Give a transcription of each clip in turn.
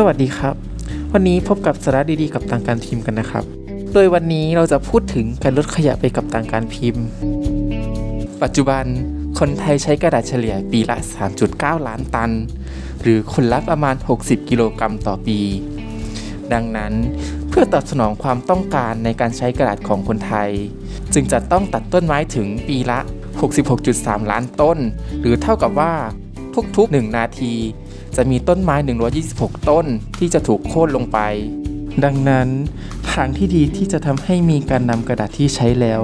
สวัสดีครับ วันนี้พบกับสาระดีๆกับทางการพิมพ์กันนะครับ โดยวันนี้เราจะพูดถึงการลดขยะไปกับทางการพิมพ์ ปัจจุบันคนไทยใช้กระดาษเฉลี่ยปีละ 3.9 ล้านตัน หรือคนละประมาณ 60 กิโลกรัมต่อปี ดังนั้นเพื่อตอบสนองความต้องการในการใช้กระดาษของคนไทย จึงจะต้องตัดต้นไม้ถึงปีละ 66.3 ล้านต้น หรือเท่ากับว่า ทุก ๆ 1 นาที จะมีต้นไม้ 126 ต้นที่จะถูกโค่นลงไป ดังนั้นทางที่ดีที่จะทำให้มีการนำกระดาษที่ใช้แล้ว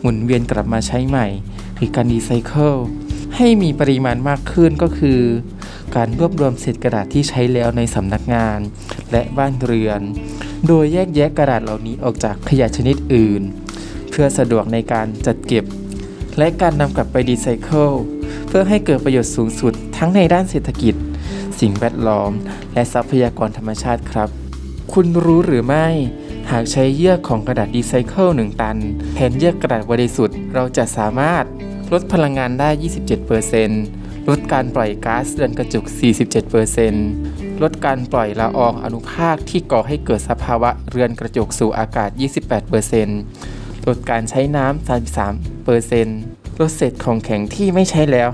หมุนเวียนกลับมาใช้ใหม่ หรือการรีไซเคิลให้มีปริมาณมากขึ้นก็คือ การรวบรวมเศษกระดาษที่ใช้แล้วในสำนักงาน และบ้านเรือน โดยแยกแยะกระดาษเหล่านี้ออกจากขยะชนิดอื่น เพื่อสะดวกในการจัดเก็บ และการนำกลับไปรีไซเคิล พื่อให้เกิดประโยชน์สูงสุด ทั้งในด้านเศรษฐกิจ สิ่งแวดล้อม และทรัพยากรธรรมชาติครับ คุณรู้หรือไม่ หากใช้เยื่อของกระดาษรีไซเคิล1ตันแทนเยื่อกระดาษบริสุทธิ์เราจะสามารถลดพลังงานได้ 27%ลดการปล่อยก๊าซเรือนกระจก 47%ลดการปล่อยละอองอนุภาคที่ก่อให้เกิดสภาวะเรือนกระจกสู่อากาศ 28%ลดการใช้น้ำ 33% ลดเศษของแข็งที่ไม่ใช้แล้ว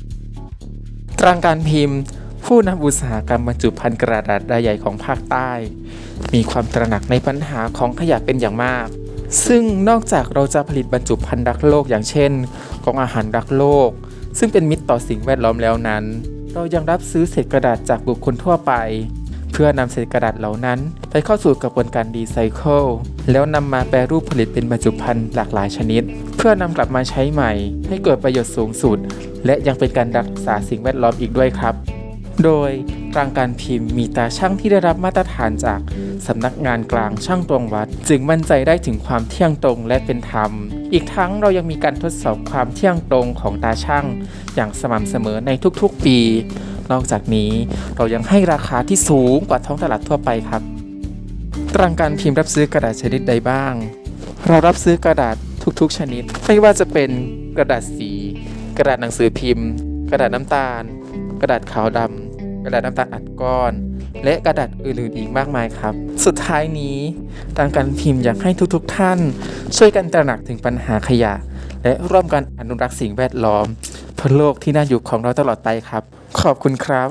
54%ตรางการพิมพ์ ผู้นำอุตสาหกรรมบรรจุภัณฑ์กระดาษรายใหญ่ของภาคใต้ มีความตระหนักในปัญหาของขยะเป็นอย่างมาก ซึ่งนอกจากเราจะผลิตบรรจุภัณฑ์รักโลกอย่างเช่นกองอาหารรักโลก ซึ่งเป็นมิตรต่อสิ่งแวดล้อมแล้วนั้น เรายังรับซื้อเศษกระดาษจากบุคคลทั่วไป พื่อนำเศษกระดาษเหล่านั้น ไปเข้าสู่กระบวนการรีไซเคิลแล้วนำมาแปรรูปผลิตเป็นบรรจุภัณฑ์หลากหลายชนิด เพื่อนำกลับมาใช้ใหม่ ให้เกิดประโยชน์สูงสุด และยังเป็นการรักษาสิ่งแวดล้อมอีกด้วยครับ โดยทางการพิมพ์มีตาช่างที่ได้รับมาตรฐานจากสำนักงานกลางช่างตวงวัด จึงมั่นใจได้ถึงความเที่ยงตรงและเป็นธรรม อีกทั้งเรายังมีการทดสอบความเที่ยงตรงของตาช่าง อย่างสม่ำเสมอในทุกๆปี นอกจากนี้ เรายังให้ราคาที่สูงกว่าท้องตลาดทั่วไปครับ ตรางการพิมพ์รับซื้อกระดาษชนิดใดบ้าง เรารับซื้อกระดาษทุกๆ ชนิด ไม่ว่าจะเป็นกระดาษสี กระดาษหนังสือพิมพ์ กระดาษน้ำตาล กระดาษขาวดำกระดาษน้ำตาลอัดก้อน และกระดาษอื่นๆอีกมากมายครับ สุดท้ายนี้ทางการพิมพ์อยากให้ทุกๆ ท่าน ช่วยกันตระหนักถึงปัญหาขยะ และร่วมกันอนุรักษ์สิ่งแวดล้อม เพื่อโลกที่น่าอยู่ของเราตลอดไปครับ ขอบคุณครับ